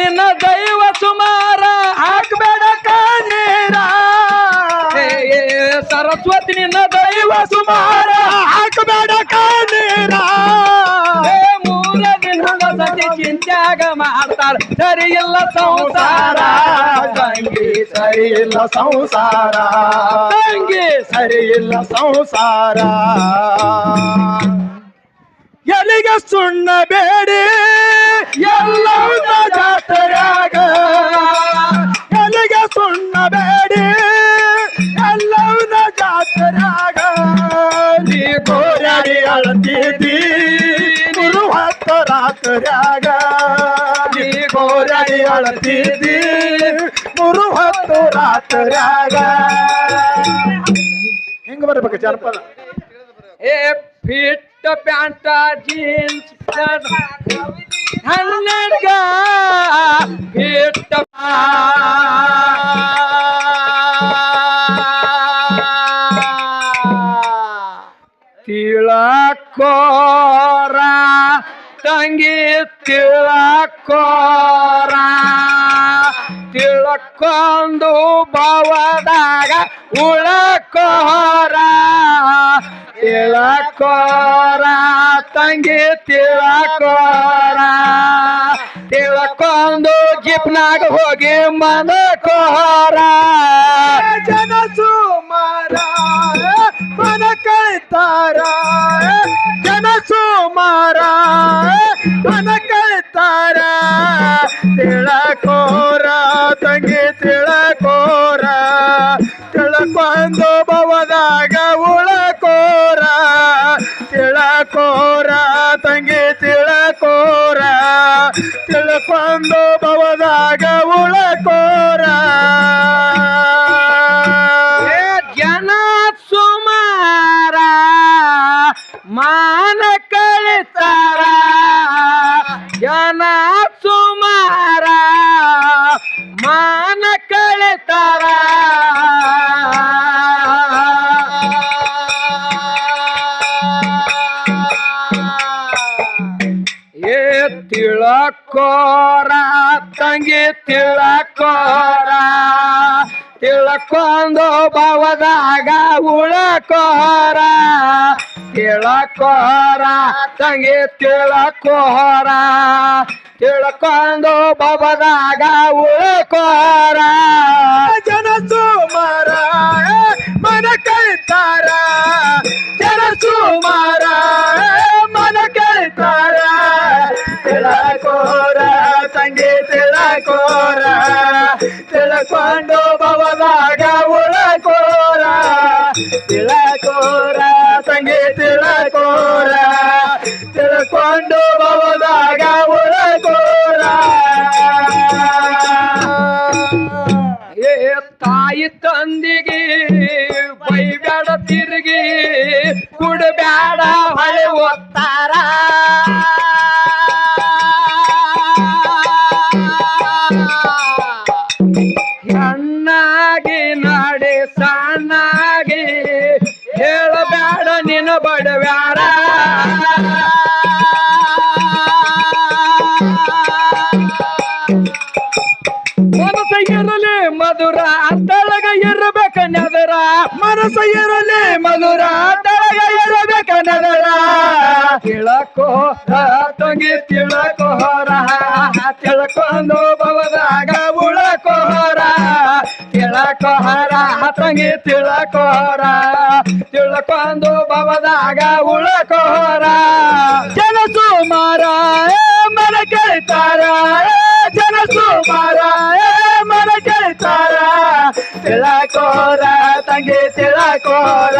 ನಿನ್ನ ದೈವ ಸುಮಾರ. ಹಾಕ್ಬೇಡ ಕಾಣೀರ ಸರಸ್ವತಿ ನಿನ್ನ ದೈವ ಸುಮಾರ. ಹಾಕ್ಬೇಡ ಕಾಣೀರ ಮೂರ ದಿನದ ಸತಿ ಚಿಂತ್ಯಾಗ ಮಾಡ್ತಾರ ಸರಿ ಇಲ್ಲ ಸಂಸಾರ. ತಂಗಿ ಸರಿ ಇಲ್ಲ ಸಂಸಾರ. ತಂಗಿ ಸರಿ ಇಲ್ಲ ಸಂಸಾರ. ಎಲ್ಲಿಗೆ ಸುಣ್ಣ ಬೇಡಿ? ಎಲ್ಲವನ್ನ ಜಾತ್ರೆಯಾಗ ಎಲ್ಲಿಗೆ ಸುಣ್ಣ ಬೇಡಿ? ಎಲ್ಲವನ್ನ ಜಾತ್ರಾಗ. ನೀ ಗೋರಡಿ ಅಳ್ತಿದ್ದಿ ಗುರು ಹತ್ತ ನೀ ಗೋರಡಿ ಅಳ್ತಿದ್ದಿ ಗುರು ಹತ್ತು ರಾತ್ರಾಗ ಹೆಂಗ ಬರ್ಬೇಕು ಜನಪದ? ಏ ಫಿಟ್ ಪ್ಯಾಂಟ ಜೀನ್ಸ್ ಫಿಟ್ ತಿಳಕೋರ ತಂಗಿ ತಿಳಕೋರ ತಿಳ್ಕೊಂಡು ಬವದಾಗ ಉಳಕೋರ ತಿಳಕೋರ ತಂಗಿ ತಿಳಕೋರ ತಿಳ್ಕೊಂಡು ಜಿಪ್ನಾಗ ಹೋಗಿ ಮನಕೋರ. ಜನ ಸುಮಾರ ಮನ ಕಳಿತಾರ. ಜನ ಸುಮಾರ ಮನ ತಿಳಕೋರ ತಂಗಿ ತಿಳಕೋರ. ತಿಳ್ಕೊಂಡು ಬವದಾಗ ಉಳಕೋರ. ತಿಳಕೋರ ತಂಗಿ ತಿಳಕೋರ. ತಿಳ್ಕೊಂಡು ಬವದಾಗ ಉಳಕೋರ. ಜನ ಹೇಳಬ್ಯಾಡ ತಿಳಕೋರ ತಂಗಿ ತಿಳಕೋರ ತಿಳ್ಕೊಂಡು ಬವದಾಗ ಉಳಕೋರ ಜನ ಸುಮಾರ ಮನ ಕೇಳ್ತಾರ. ಜನ ಸುಮಾರ ಮನ ಕೇಳ್ತಾರ. ತಿಳಕೋರ ತಂಗಿ ತಿಳಕೋರ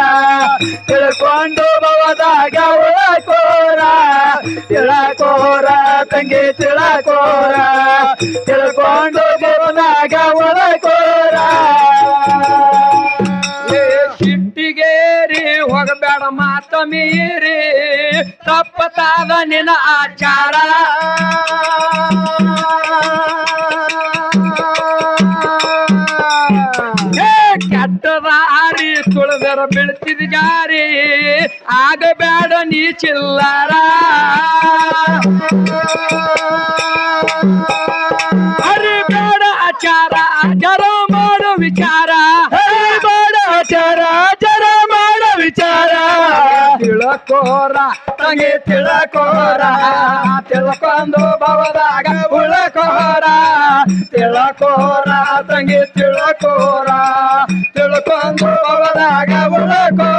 ತಿಳ್ಕೊಂಡು ಬವದಾಗ ಉಳಕೋರ ತಿಳಕೋರ ತಂಗಿ ತಿಳಕೋರ ತಿಳ್ಕೊಂಡು ತಪ್ಪತಾದ ನಿನ್ನ ಆಚಾರ. ಕೆಟ್ಟದಾರಿ ತುಳಿದರ ಬೀಳ್ತಿದ ಜಾರಿ. ಆಗಬೇಡ ನೀ ಚಿಲ್ಲಾರ. ತಿಳಕೋರ ತಂಗಿ ತಿಳಕೋರ ತಿಳ್ಕೊಂಡು ಭವದಾಗ ಉಳಕೋರ ತಿಳಕೋರ ತಂಗಿ ತಿಳಕೋರ ತಿಳ್ಕೊಂಡು ಭವದಾಗ ಉಳಕೋರ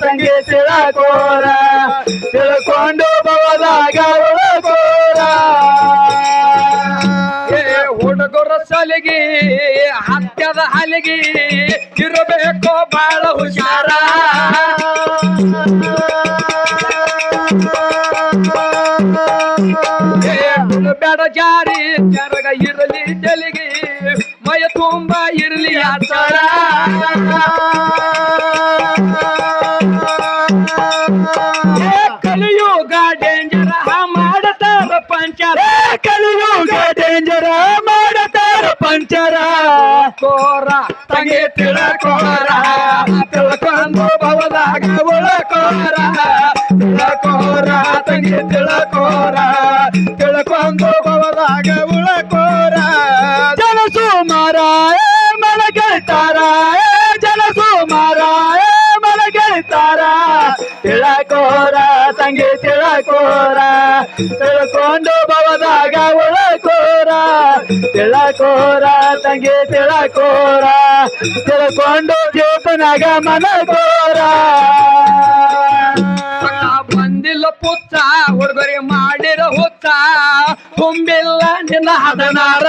ತಂಗಿ ತಿಳಕೋರ, ತಿಳ್ಕೊಂಡು ಬವದಾಗ ಏ, ಹುಡುಗರ ಸಲಿಗಿ, ಹತ್ಯದ ಹಲಿಗಿ, ಇರಬೇಕು ಬಾಳ ಹುಷಾರ. ಬೇಡ ಜಾರಿ ಜರಗ ಇರಲಿ ತೆಲಿಗಿ, ಮಯ ತುಂಬ ಇರಲಿ ಆಚಾರ ತಿಳಕೋರ ತಿಳ್ಕೊಂಡು ಭವದಾಗ ಉಳಕೋರ. ಜನ ಸುಮಾರ ಮನ ಕೇಳ್ತಾರ ಜನ ಸುಮಾರ ಮನ ಕೇಳ್ತಾರ ತಿಳಕೋರ, ತಂಗಿ ತಿಳಕೋರ. ತಿಳ್ಕೊಂಡು ಬವದಾಗ ಉಳಕೋರ. ತಿಳಕೋರ, ತಂಗಿ ತಿಳಕೋರ. ತಿಳ್ಕೊಂಡು ಜೀವನಾಗ ಮನಕೋರ ಹುಡುಗರಿ ಮಾಡಿರ ಹೊತ್ತ ತುಂಬಿಲ್ಲ ನಿನ್ನ ಹದನಾರ.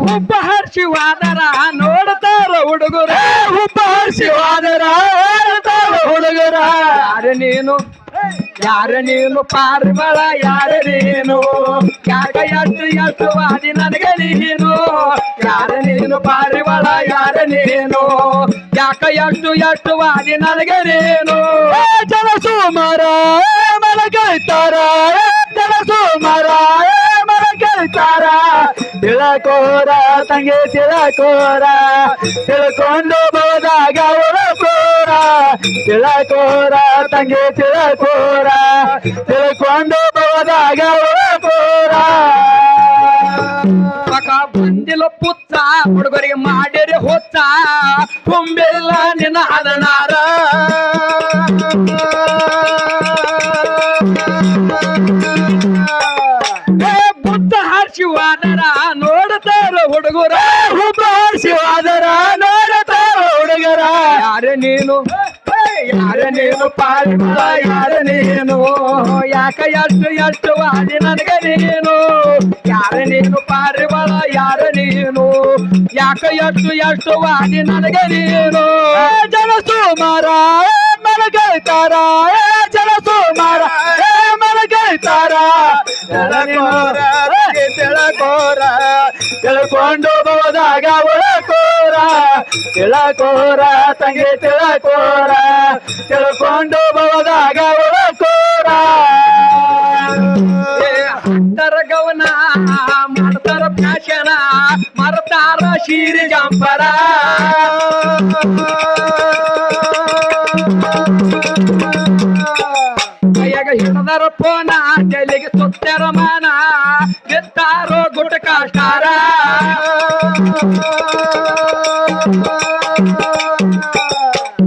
ಹುಬ್ಬ ಹರ್ಷಿವಾದರ ನೋಡ್ತಾರ ಹುಡುಗರ. ಹುಬ್ಬ ಶಿವಾದರ ಹುಡುಗರ. ಅರೆ ನೀನು? ಯಾರ ನೀನು ಪಾರಿವಾಳ, ಯಾರ ನೀನು ಯಾಕ ಎಷ್ಟು ಎಷ್ಟು ವಾದಿ ನನಗೆ ನೀನು? ಯಾರ ನೀನು ಪಾರಿವಾಳ, ಯಾರ ನೀನು? ಯಾಕ ಎಷ್ಟು ಎಷ್ಟು ವಾದಿ ನನಗೆ ನೀನು? ಜನ ಸುಮಾರ ಮನ ಕೇಳ್ತಾರ ಜನ ಸುಮಾರ ಮನ ಕೇಳ್ತಾರ ತಿಳಕೋರ ತಂಗಿ, ತಿಳಕೋರ. ತಿಳ್ಕೊಂಡು ಹೋದಾಗ ತಿಳಕೋರ ತಂಗಿ ತಿಳಕೋರ ತಿಳ್ಕೊಂಡು ಹೋದಾಗ ಕೋರ. ಪಕ ಬಂದಿಲ್ಲ ಪುತ್ತ ಹುಡುಗರಿಗೆ ಮಾಡಿರಿ ಹುಚ್ಚ, ತುಂಬಿಲ್ಲ ನಿನ್ನ ಹದನಾರ. ಏ ಯಾರ ನೀನು? ಯಾಕ ಎಷ್ಟು ಎಷ್ಟು ವಾಡಿ ನನಗೆ ನೀನು? ಯಾರ ನೀನು ಪಾರಿವಾಳ ಯಾರ ನೀನು? ಯಾಕ ಎಷ್ಟು ಎಷ್ಟು ವಾಡಿ ನನಗೆ ನೀನು? ಜನ ಸುಮಾರ ಏ ಜನ ಸುಮಾರ ತಂಗಿ ತಿಳಕೋರ ತಿಳ್ಕೊಂಡು ಹೋದಾಗ ಉಳಕೋರ ತಿಳಕೋರ ತಂಗಿ ತಿಳಕೋರ. ಮಾಡ್ತಾರ ಮರತಾರ ಶೀರಿ ಜಂಪರ ಕೈಯಾಗ ಹಿಡದರ ಪೋನ, ಜೈಲಿಗೆ ಸುತ್ತರ ಮಾನ ಗೆದ್ದಾರೋ ಗುಟ ಕಾಷ್ಟಾರ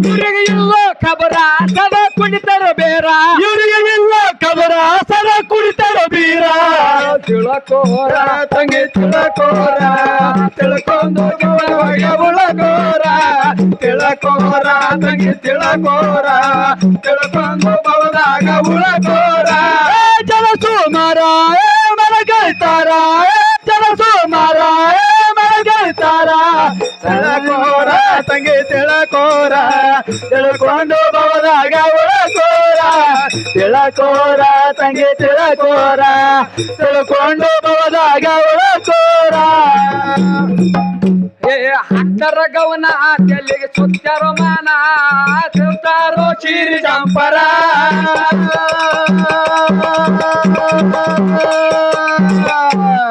ಇವ್ರಿಗೆ ಇಲ್ಲೋ ಖಬರ ಸದಾ ಕುಣಿತಾರ ಬೇರ. ಇವರಿಗೆ ಇಲ್ಲ ಕಬರ ಸರ ಕುಡಿತಾರ ಬೀರ ತಿಳಕೋರ ತಂಗಿ ತಿಳಕೋರ ತಿಳ್ಕೊಂಡು ಒಳಗೆ ಉಳಕೋರ ತಿಳಕೋರ ತಂಗಿ ತಿಳಕೋರ ತಿಳ್ಕೊಂಡು ಬವದಾಗ ಉಳಕೋರ ಏ ಜನ ಸುಮಾರ ಏ ಜನ ಸುಮಾರ ಕೇಳ್ತಾರ ತಿಳಕೋರ ತಂಗಿ ತಿಳಕೋರ ತಿಳ್ಕೊಂಡು ಬವದಾಗ ತಿಳಕೋರ, ತಂಗಿ ತಿಳಕೋರ, ತಿಳ್ಕೊಂಡು ಬವದಾಗ ಉಳಕೋರ. ಏ ಹಕ್ಕರ ಗವನ ತೆಲ್ಲಿಗೆ ಸುತ್ತಾರೋ ಮಾನ, ತಿಳ್ತಾರೋ ಚೀರಿ ಜಂಪರ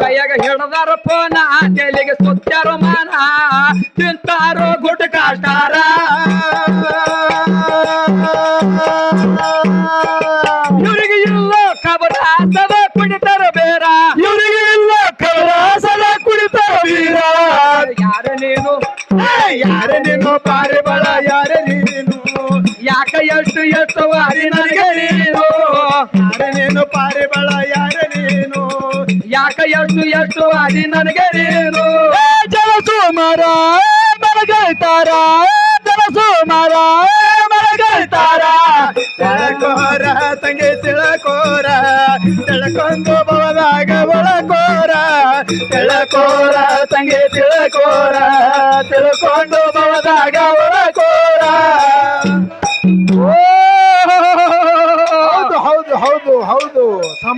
ಕೈಯಾಗ ಹೇಳದಾರ ಫೋನ, ತೆಲಿಗೆ ಸುತ್ತಾರೋ ಮಾನ, ತಿಂತಾರೋ ಗುಡ್ ಕಾಟಾರ ಯಾರ ನೀನು ಪಾರಿ ಬಳ ಯಾರ ನೀನು. ಯಾಕ ಎಷ್ಟು ಎಷ್ಟು ವಾರಿ ನನಗೆ ನೀನು. ನೀನು ಪಾರಿ ಬಳ ಯಾರ ನೀನು. ಯಾಕ ಎಷ್ಟು ಎಷ್ಟು ವಾರಿ ನನಗೆ ನೀನು. ಜಲಸು ಮರ ಮಲಗೈತಾರ. ಜಲಸು ಮರ ಮಲಗೈತಾರ. ತಿಳಕೋರ ತಂಗಿ ತಿಳಕೋರ. ತಿಳ್ಕೊಂಡು ಬವದಾಗ ಬಳಕೋರ ತಿಳಕೋರ ತಂಗಿ ತಿಳಕೋರ.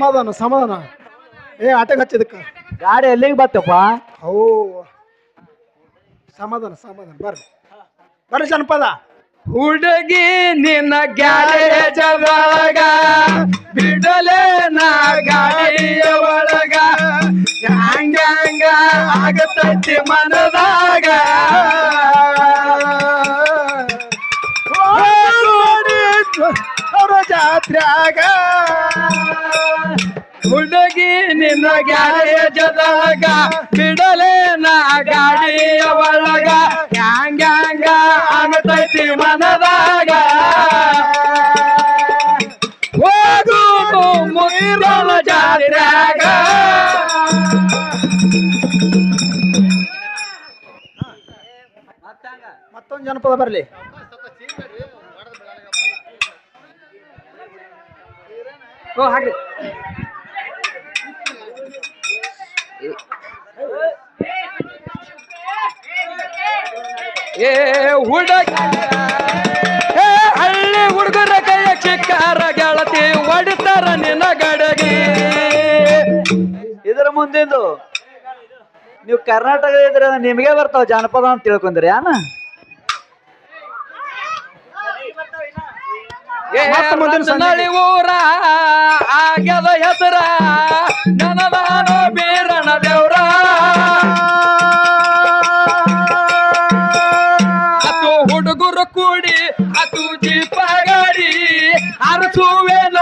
ಸಮಾಧಾನ ಸಮಾಧಾನ. ಏ ಆಟಕ್ಕೆ ಹಚ್ಚಿದಕ್ಕ? ಗಾಡಿ ಎಲ್ಲಿಗೆ ಬತ್ತಪ್ಪ ಓ ಸಮಾಧಾನ ಸಮಾಧಾನ. ಬರ್ರಿ. ಬರ್ರಿ ಜನಪದ. ಹುಡುಗಿ ನಿನ್ನ ಗ್ಯಾರೇಜ್ ಒಳಗ ಬಿಡಲೆ ನಾ ಗಾಡಿಯ ಒಳಗ ಹಂಗ ಹಂಗ ಆಗತೈತಿ ಮನದಾಗ. ಜಾತ್ರಾಗ ಹುಡುಗಿ ನಿನ್ನ ಒಳಗ ಬಿಡಲೆ ನಾ ಗಾಡಿಯ ಒಳಗ ಹಂಗ ಆಗತೈತಿ ಮನದಾಗ. ಹೋಗು ಮುಗಿದಳ ಜಾತ್ರ್ಯಾಗ. ಮತ್ತೊಂದು ಜನಪದ ಬರಲಿ. ಓ ಹಾಗೆ ಏ ಹುಡುಗ ಏ ಹಳ್ಳಿ ಹುಡುಗರ ಕೈಯ ಚಿಕ್ಕಾರ ಗೆಳತಿ ಹೊಡಿತಾರ ನಿನ್ನ ಗಡಗಿ. ಇದ್ರ ಮುಂದಿಂದು ನೀವು ಕರ್ನಾಟಕ ಇದ್ರೆ ನಿಮಗೆ ಬರ್ತಾವ ಜಾನಪದ ಅಂತ ತಿಳ್ಕೊಂಡ್ರಿ ಯಾನ? ಮುಂದಿನ. ಊರ ಆಗ್ಯದ ಹೆಸರ. ನನದಾನೋ ಹತ್ತು ಹುಡುಗರು